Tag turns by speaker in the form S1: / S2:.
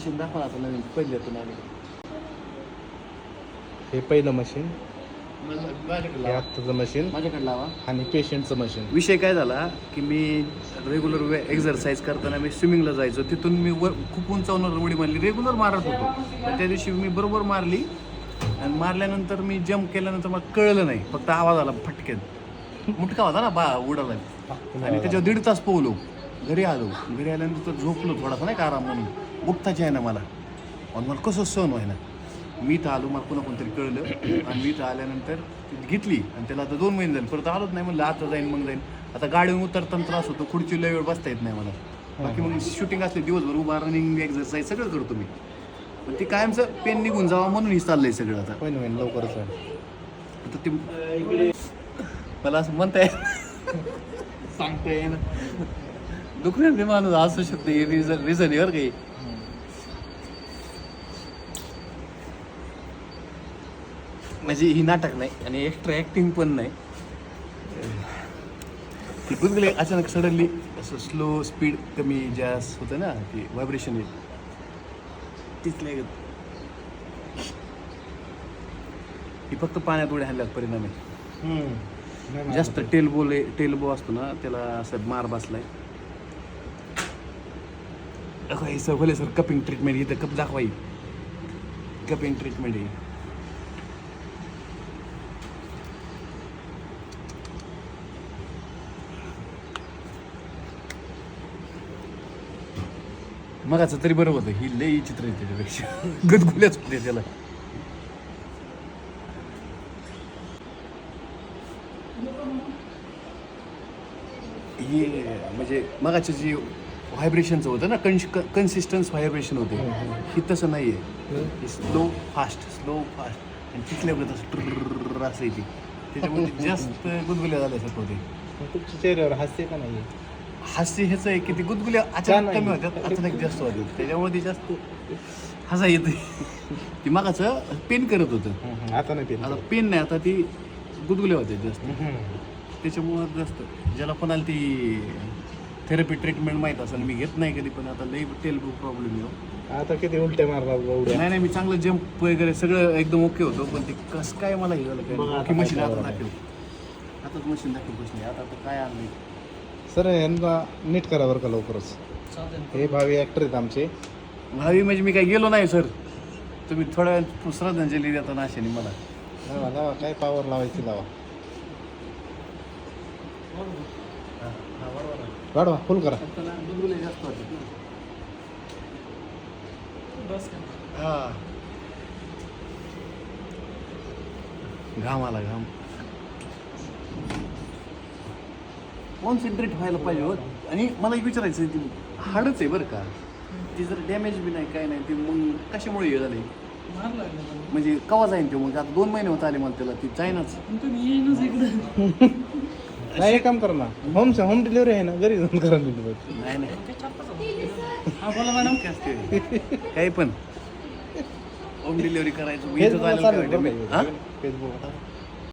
S1: Machine दाखवा आता नवीन
S2: हे पहिलं मशीन
S1: माझ्याकडे
S2: हे
S1: लावा.
S2: आत्ताचं मशीन
S1: माझ्याकडे लावा.
S2: आणि पेशंटचं मशीन
S1: विषय काय झाला की मी रेग्युलर एक्झरसाईज करताना मी स्विमिंगला जायचो. तिथून मी वर खूप उंचावून उडी मारली. रेग्युलर मारत होतो. पण त्या दिवशी मी बरोबर मारली. आणि मारल्यानंतर मी जम्प केल्यानंतर मला कळलं नाही. फक्त आवाज आला फटक्यात. मुटका होता ना बा उडाला. आणि त्याच्यावर दीड तास पोहलो. घरी आलो. घरी आल्यानंतर झोपलो थोडासा नाही का आराम म्हणून. उठताच आहे ना मला. आणि मला कसं सहन व्हायना मी तर आलो मला पुन्हा कोणतरी कळलं. आणि मी तर आल्यानंतर ती घेतली. आणि त्याला आता दोन महिने झाले. परत आलोच नाही म्हणलं आता जाईन मग जाईन. आता गाडीवर उतरताना त्रास होतो. खुर्ची लय वेळ बसता येत नाही मला. बाकी मग शूटिंग असले दिवसभर उभा रनिंग एक्झरसाईज सगळं करतो मी. पण ती कायमचं पेन निघून जावा म्हणून ही चाललंय सगळं आता.
S2: होईन होईन लवकरच
S1: आता ते मला असं म्हणता येईल सांगता येईन. दुखण्याचे माणूस असू शकतो हे रिझन रिझन बरं काही म्हणजे ही नाटक नाही आणि एक्स्ट्रा ॲक्टिंग पण नाही. ती गुदगुले अचानक सडनली असं स्लो स्पीड कमी जास्त होतं ना ती व्हायब्रेशन येत तीच नाही ही फक्त पाण्यात उड्या हल्ल्यात परिणाम. आहे जास्त टेलबोले टेलबो असतो ना त्याला असं मार बसलाय. हे सर सर कपिंग ट्रीटमेंट इथं कप दाखवाई कपिंग ट्रीटमेंट आहे मगाचं तरी बरं होतं ही लई चित्र आहे त्याच्यापेक्षा. गदगुल्याच होते त्याला. हे म्हणजे मगाचं जी व्हायब्रेशनचं होतं ना कन्श कन्सिस्टन्स व्हायब्रेशन होते. ही तसं नाही आहे स्लो फास्ट स्लो फास्ट आणि तिथल्या वेळेत असं ट्रर असं येते त्याच्यामुळे जास्त गुदगुल्या झाल्यासारखं होते.
S2: तुमच्या चेहऱ्यावर हास्य का नाही
S1: हास्य ह्याचं आहे की ती गुदगुल्या अचानक. कमी होत्यात अचानक जास्त होतात. त्याच्यामुळे ती जास्त हसा येते ती मगाचं पेन करत होतं.
S2: आता नाही
S1: आता
S2: पेन
S1: पेन नाही आता ती गुदगुल्या होत्या जास्त. त्याच्यामुळं जास्त. ज्याला कोणाला ती थेरपी ट्रीटमेंट माहीत असेल मी घेत नाही कधी पण आता लई टेलबू प्रॉब्लेम येऊ
S2: आता किती उलटे मारणार उड्या
S1: नाही नाही मी चांगलं जम्प वगैरे सगळं एकदम ओके होतो पण ते कसं काय मला हे झालं
S2: बघा आता
S1: काय मशीन आता दाखव आताच मशीन दाखव बसली आता तर काय आणलं
S2: सर यांना नीट करा बरं का लवकरच. हे भावी ॲक्टर आहेत आमचे.
S1: भावी म्हणजे मी काय गेलो नाही सर. तुम्ही थोड्या वेळ श्रद्धांजली देता ना अशाने मला.
S2: लावा लावा काय पावर लावायची लावा. वाढवा फुल करा.
S1: हा. घाम आला घाम. कॉन्सन्ट्रेट व्हायला पाहिजे हो. आणि मला एक विचारायचं आहे, ती हाडच आहे बरं का? ती जर डॅमेज बी नाही काय नाही ते मग कशामुळे हे झाले म्हणजे कवा जाईन ते मग? आता दोन महिने होत आले मला त्याला ती जाईनच.
S2: नाही एक काम करा ना. होम होम डिलिव्हरी आहे ना घरी जाऊन करा डिलिव्हरी
S1: नाही नाही. बोला मॅडम. काही पण. होम डिलिव्हरी करायचं?
S2: फेसबुक